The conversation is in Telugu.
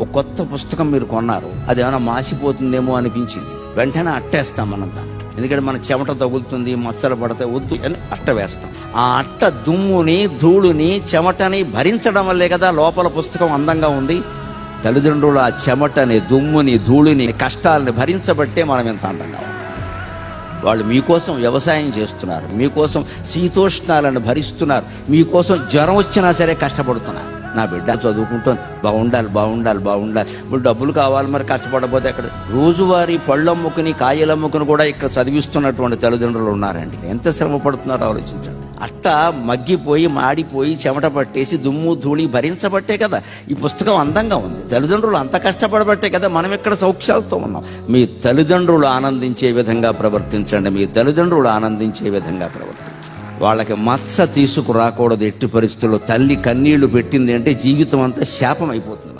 ఒక కొత్త పుస్తకం మీరు కొన్నారు. అది ఏమైనా మాసిపోతుందేమో అనిపించింది. వెంటనే అట్టేస్తాం మనం దానికి ఎందుకంటే మన చెమట తగులుతుంది మచ్చలు పడతాయి వద్దు అని అట్ట వేస్తాం. ఆ అట్ట దుమ్ముని ధూళుని చెమటని భరించడం వల్లే కదా లోపల పుస్తకం అందంగా ఉంది. తల్లిదండ్రులు ఆ చెమటని దుమ్ముని ధూళిని కష్టాలని భరించబట్టే మనం ఇంత అందంగా వాళ్ళు మీకోసం వ్యవసాయం చేస్తున్నారు మీకోసం శీతోష్ణాలను భరిస్తున్నారు మీకోసం జ్వరం వచ్చినా సరే కష్టపడుతున్నారు. నా బిడ్డ చదువుకుంటుంది. బాగుండాలి బాగుండాలి బాగుండాలి. ఇప్పుడు డబ్బులు కావాలి మరి కష్టపడబోతే అక్కడ రోజువారీ పళ్ళు అమ్ముకుని కాయలు అమ్ముకుని కూడా ఇక్కడ చదివిస్తున్నటువంటి తల్లిదండ్రులు ఉన్నారండి. ఎంత శ్రమ పడుతున్నారో ఆలోచించండి. అట్ట మగ్గిపోయి మాడిపోయి చెమట పట్టేసి దుమ్ము ధూళి భరించబట్టే కదా. ఈ పుస్తకం అందంగా ఉంది. తల్లిదండ్రులు అంత కష్టపడబట్టే కదా మనం ఇక్కడ సౌఖ్యాలతో ఉన్నాం. మీ తల్లిదండ్రులు ఆనందించే విధంగా ప్రవర్తించండి. మీ తల్లిదండ్రులు ఆనందించే విధంగా ప్రవర్తించండి. వాళ్ళకి మత్స తీసుకురాకూడదు ఎట్టి పరిస్థితుల్లో. తల్లి కన్నీళ్ళు పెట్టింది అంటే జీవితం అంతా శాపం అయిపోతుంది